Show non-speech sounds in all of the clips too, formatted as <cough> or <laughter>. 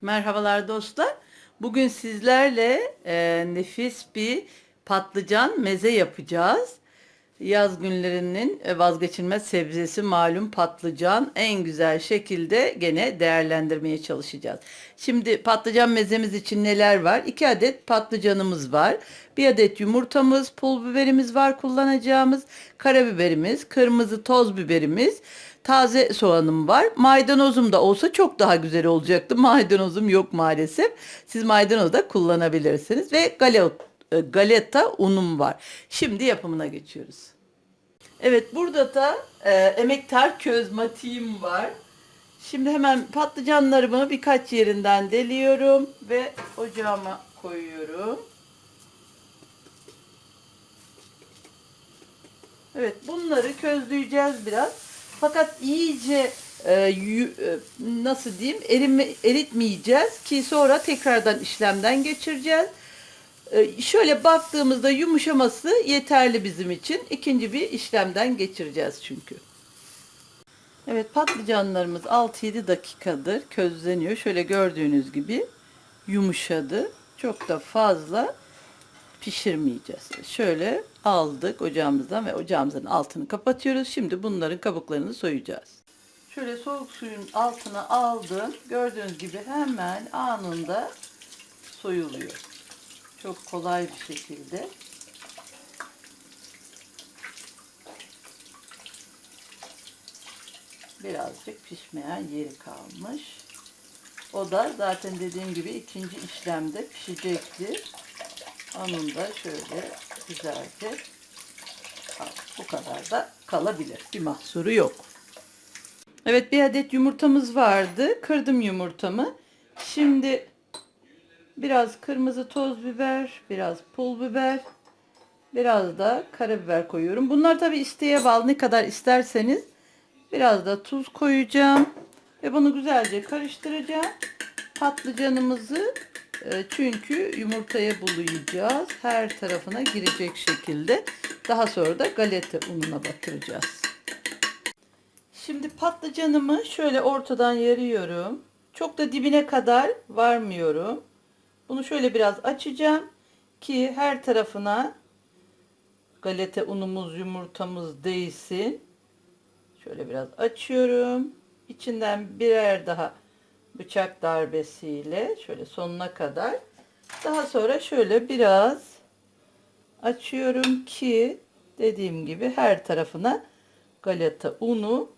Merhabalar dostlar. Bugün sizlerle e, nefis bir patlıcan meze yapacağız. Yaz günlerinin e, vazgeçilmez sebzesi malum patlıcan en güzel şekilde gene değerlendirmeye çalışacağız. Şimdi patlıcan mezemiz için neler var? 2 adet patlıcanımız var. 1 adet yumurtamız, pul biberimiz var kullanacağımız. Karabiberimiz, kırmızı toz biberimiz, taze soğanım var. Maydanozum da olsa çok daha güzel olacaktı. <laughs> Maydanozum yok maalesef. Siz maydanoz da kullanabilirsiniz. Ve galeta, galeta unum var. Şimdi yapımına geçiyoruz. Evet burada da e, emektar közmatiğim var. Şimdi hemen patlıcanlarımı birkaç yerinden deliyorum ve ocağıma koyuyorum. Evet bunları közleyeceğiz biraz. Fakat iyice e, e, nasıl diyeyim erime, eritmeyeceğiz ki sonra tekrardan işlemden geçireceğiz. E, şöyle baktığımızda yumuşaması yeterli bizim için. İkinci bir işlemden geçireceğiz çünkü. Evet patlıcanlarımız 6-7 dakikadır közleniyor. Şöyle gördüğünüz gibi yumuşadı. Çok da fazla pişirmeyeceğiz. Şöyle aldık ocağımızdan ve ocağımızın altını kapatıyoruz. Şimdi bunların kabuklarını soyacağız. Şöyle soğuk suyun altına aldım. Gördüğünüz gibi hemen anında soyuluyor. Çok kolay bir şekilde. Birazcık pişmeyen yeri kalmış. O da zaten dediğim gibi ikinci işlemde pişecektir. Onun da şöyle güzelce bu kadar da kalabilir. Bir mahsuru yok. Evet bir adet yumurtamız vardı. Kırdım yumurtamı. Şimdi biraz kırmızı toz biber, biraz pul biber, biraz da karabiber koyuyorum. Bunlar tabi isteğe bağlı ne kadar isterseniz. Biraz da tuz koyacağım. Ve bunu güzelce karıştıracağım. Patlıcanımızı e, çünkü yumurtaya bulayacağız. Her tarafına girecek şekilde. Daha sonra da galeta ununa batıracağız. Şimdi patlıcanımı şöyle ortadan yarıyorum. Çok da dibine kadar varmıyorum. Bunu şöyle biraz açacağım ki her tarafına galeta unumuz, yumurtamız değsin. Şöyle biraz açıyorum. İçinden birer daha bıçak darbesiyle şöyle sonuna kadar. Daha sonra şöyle biraz açıyorum ki dediğim gibi her tarafına galeta unu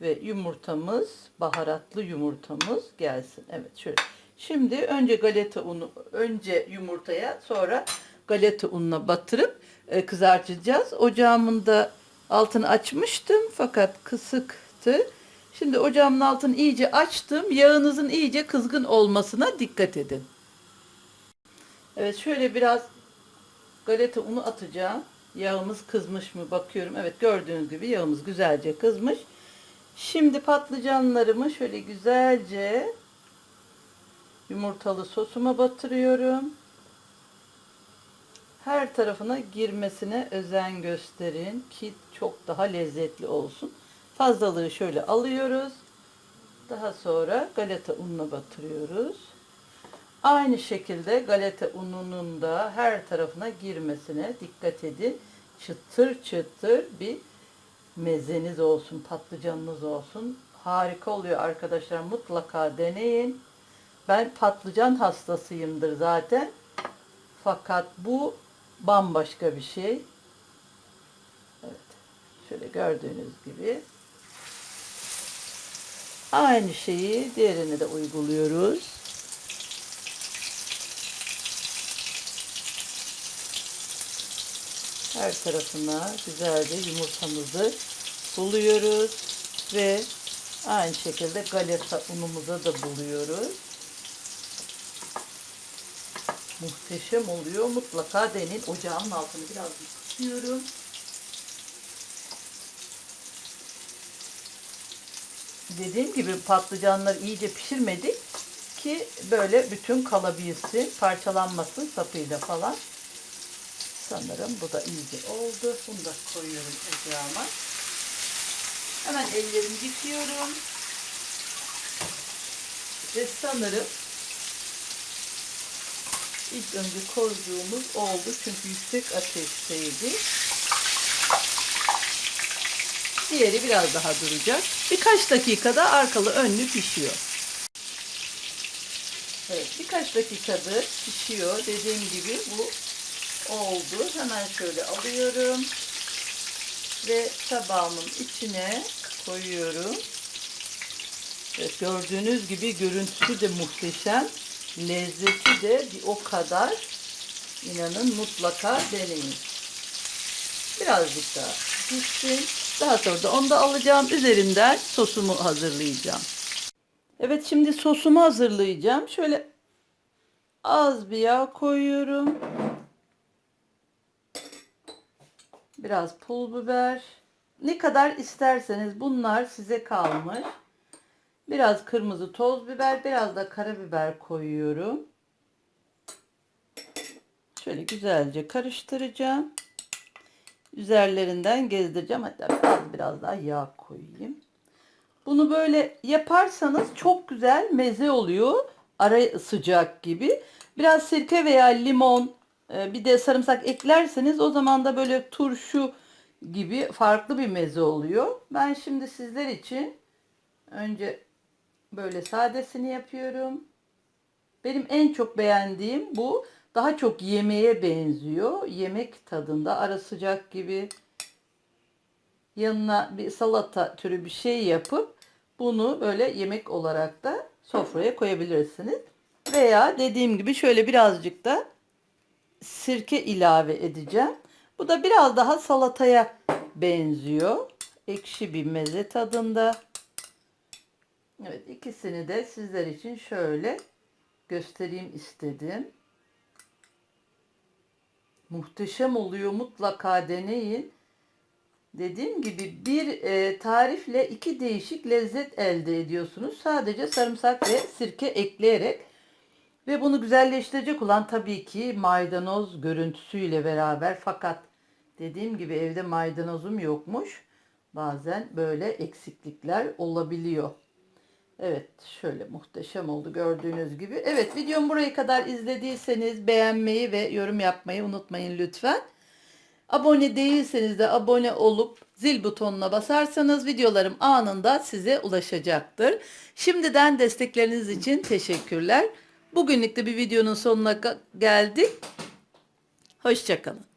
ve yumurtamız, baharatlı yumurtamız gelsin. Evet şöyle. Şimdi önce galeta unu, önce yumurtaya sonra galeta ununa batırıp e, kızartacağız. Ocağımın da altını açmıştım fakat kısıktı. Şimdi ocağımın altını iyice açtım. Yağınızın iyice kızgın olmasına dikkat edin. Evet şöyle biraz galeta unu atacağım. Yağımız kızmış mı bakıyorum. Evet gördüğünüz gibi yağımız güzelce kızmış. Şimdi patlıcanlarımı şöyle güzelce yumurtalı sosuma batırıyorum. Her tarafına girmesine özen gösterin ki çok daha lezzetli olsun. Fazlalığı şöyle alıyoruz. Daha sonra galeta ununa batırıyoruz. Aynı şekilde galeta ununun da her tarafına girmesine dikkat edin. Çıtır çıtır bir mezeniz olsun, patlıcanınız olsun. Harika oluyor arkadaşlar. Mutlaka deneyin. Ben patlıcan hastasıyımdır zaten. Fakat bu bambaşka bir şey. Evet. Şöyle gördüğünüz gibi. Aynı şeyi diğerine de uyguluyoruz. Her tarafına güzelce yumurtamızı buluyoruz ve aynı şekilde galeta unumuza da buluyoruz. Muhteşem oluyor. Mutlaka deneyin. Ocağın altını biraz kısıyorum. Dediğim gibi patlıcanları iyice pişirmedik ki böyle bütün kalabilsin, parçalanmasın sapıyla falan. Sanırım bu da iyice oldu. Bunu da koyuyorum ocağıma. Hemen ellerimi yıkıyorum. Ve sanırım İlk önce koyduğumuz oldu çünkü yüksek ateşteydi. Diğeri biraz daha duracak. Birkaç dakikada arkalı önlü pişiyor. Evet birkaç dakikadır pişiyor. Dediğim gibi bu oldu. Hemen şöyle alıyorum. Ve tabağımın içine koyuyorum. Evet, gördüğünüz gibi görüntüsü de muhteşem. Lezzeti de bir o kadar. İnanın mutlaka deneyin. Birazcık daha pişsin. Daha sonra da onu da alacağım. Üzerinden sosumu hazırlayacağım. Evet şimdi sosumu hazırlayacağım. Şöyle az bir yağ koyuyorum. Biraz pul biber. Ne kadar isterseniz bunlar size kalmış. Biraz kırmızı toz biber, biraz da karabiber koyuyorum. Şöyle güzelce karıştıracağım. Üzerlerinden gezdireceğim. Hatta biraz biraz daha yağ koyayım. Bunu böyle yaparsanız çok güzel meze oluyor. Ara sıcak gibi. Biraz sirke veya limon e, bir de sarımsak eklerseniz o zaman da böyle turşu gibi farklı bir meze oluyor. Ben şimdi sizler için önce böyle sadesini yapıyorum. Benim en çok beğendiğim bu. Daha çok yemeğe benziyor. Yemek tadında ara sıcak gibi. Yanına bir salata türü bir şey yapıp bunu böyle yemek olarak da sofraya koyabilirsiniz. Veya dediğim gibi şöyle birazcık da sirke ilave edeceğim. Bu da biraz daha salataya benziyor. Ekşi bir meze tadında. Evet ikisini de sizler için şöyle göstereyim istedim. Muhteşem oluyor mutlaka deneyin. Dediğim gibi bir e, tarifle iki değişik lezzet elde ediyorsunuz. Sadece sarımsak ve sirke ekleyerek. Ve bunu güzelleştirecek olan tabii ki maydanoz görüntüsüyle beraber. Fakat dediğim gibi evde maydanozum yokmuş. Bazen böyle eksiklikler olabiliyor. Evet şöyle muhteşem oldu gördüğünüz gibi. Evet videomu buraya kadar izlediyseniz beğenmeyi ve yorum yapmayı unutmayın lütfen. Abone değilseniz de abone olup zil butonuna basarsanız videolarım anında size ulaşacaktır. Şimdiden destekleriniz için teşekkürler. Bugünlük de bir videonun sonuna geldik. Hoşçakalın.